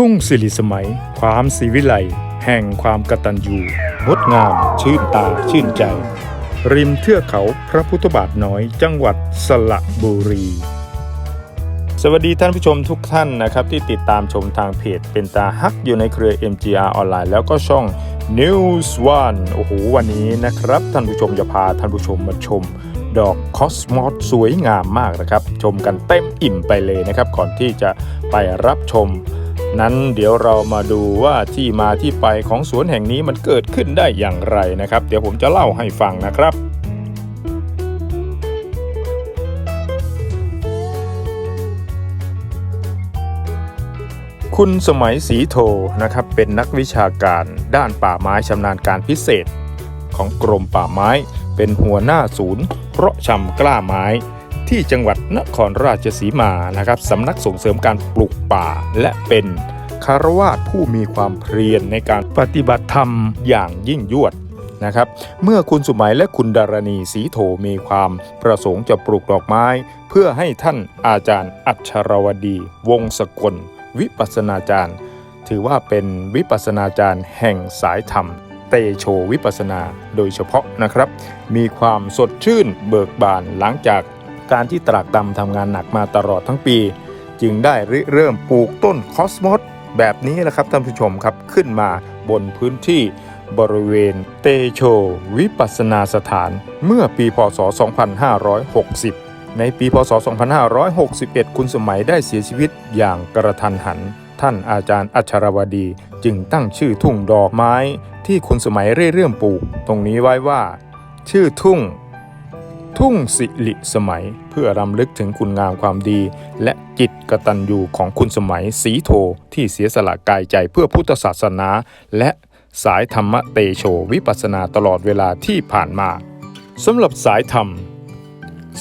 ทุ่งสิริสมัย ความศิวิไลแห่งความกตัญญูงดงาม ชื่นตาชื่นใจ ริมเทือกเขาพระพุทธบาทน้อยจังหวัดสระบุรี สวัสดีท่านผู้ชมทุกท่านนะครับ ที่ติดตามชมทางเพจเป็นตาฮักอยู่ในเครือ MGR ออนไลน์แล้วก็ช่อง News One โอ้โหวันนี้นะครับ ท่านผู้ชมจะพาท่านผู้ชมมาชมดอกคอสมอสสวยงามมากนะครับ ชมกันเต็มอิ่มไปเลยนะครับ ก่อนที่จะไปรับชม นั้นเดี๋ยวเรามาดูว่าที่มาที่ไปของสวนแห่งนี้มันเกิดขึ้นได้อย่างไรนะครับ เดี๋ยวผมจะเล่าให้ฟังนะครับคุณสมัยศรีโทนะครับเป็นนักวิชาการด้านป่าไม้ชำนาญการพิเศษ ของกรมป่าไม้เป็นหัวหน้าศูนย์เพราะชำกล้าไม้ ที่จังหวัดนครราชสีมานะครับสำนักส่งเสริมการปลูกป่าและเป็นคารวาสผู้มีความเพียรในการปฏิบัติธรรมอย่างยิ่งยวดนะครับ เมื่อคุณสุหมัยและคุณดารณีสีโถมีความประสงค์จะปลูกดอกไม้ เพื่อให้ท่านอาจารย์อัชรวดี วงศกล วิปัสนาจารย์ ถือว่าเป็นวิปัสนาจารย์แห่งสายธรรม เตโชวิปัสนาโดยเฉพาะนะครับ มีความสดชื่นเบิกบานหลังจาก การที่ตรากตำทำงานหนักมาตลอดทั้งปี จึงได้ริเริ่มปลูกต้นคอสมอสแบบนี้แหละครับท่านผู้ชมครับขึ้นมาบนพื้นที่บริเวณเตโชวิปัสสนาสถานเมื่อปีพศ 2560 ในปีพศ 2561 คุณสมัยได้เสียชีวิตอย่างกระทันหัน ท่านอาจารย์อัชรวดีจึงตั้งชื่อทุ่งดอกไม้ที่คุณสมัยเร่เริ่มปลูก ตรงนี้ไว้ว่า ชื่อทุ่ง ทุ่งสิริสมัยเพื่อรำลึกถึงคุณงามความดี และจิตกตัญญูของคุณสมัยสีโทที่เสียสละกายใจเพื่อพุทธศาสนา และสายธรรมเตโชวิปัสสนาตลอดเวลาที่ผ่านมาสำหรับสายธรรม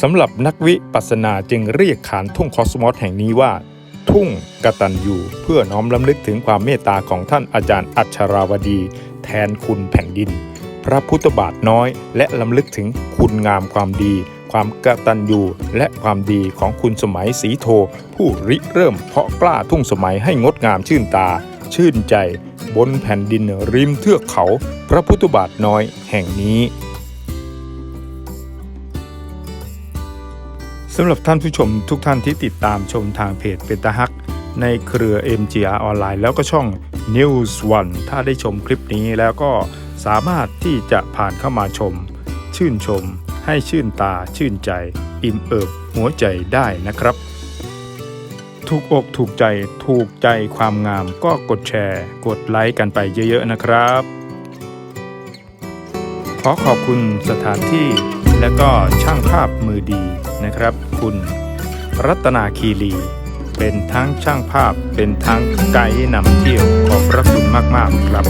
สำหรับนักวิปัสสนาจึงเรียกขานทุ่งคอสมอสแห่งนี้ว่า ทุ่งกตัญญูเพื่อน้อมลำลึกถึงความเมตตาของท่านอาจารย์อัชราวดี แทนคุณแผ่นดิน พระพุทธบาทน้อย และลำลึกถึงคุณงามความดี ความกตัญญูและความดีของคุณสมัยสีโท ผู้ริเริ่มเพาะกล้าทุ่งสมัยให้งดงามชื่นตา ชื่นใจ บนแผ่นดินริมเทือกเขา พระพุทธบาทน้อยแห่งนี้สำหรับท่านผู้ชมทุกท่านที่ติดตามชมทางเพจเปตาฮัก ในเครือ MGR ออนไลน์แล้วก็ช่อง News One ถ้าได้ชมคลิปนี้แล้วก็ สามารถที่จะผ่านเข้ามาชม ชื่นชม ให้ชื่นตาชื่นใจ อิ่มเอิบหัวใจได้นะครับ ถูกอกถูกใจถูกใจความงามก็กดแชร์ กดไลค์กันไปเยอะๆนะครับ ขอขอบคุณสถานที่และก็ช่างภาพมือดีนะครับ คุณ รัตนาคีรีเป็นทั้งช่างภาพเป็นทั้งไกด์นำเที่ยวขอบพระคุณมากๆครับ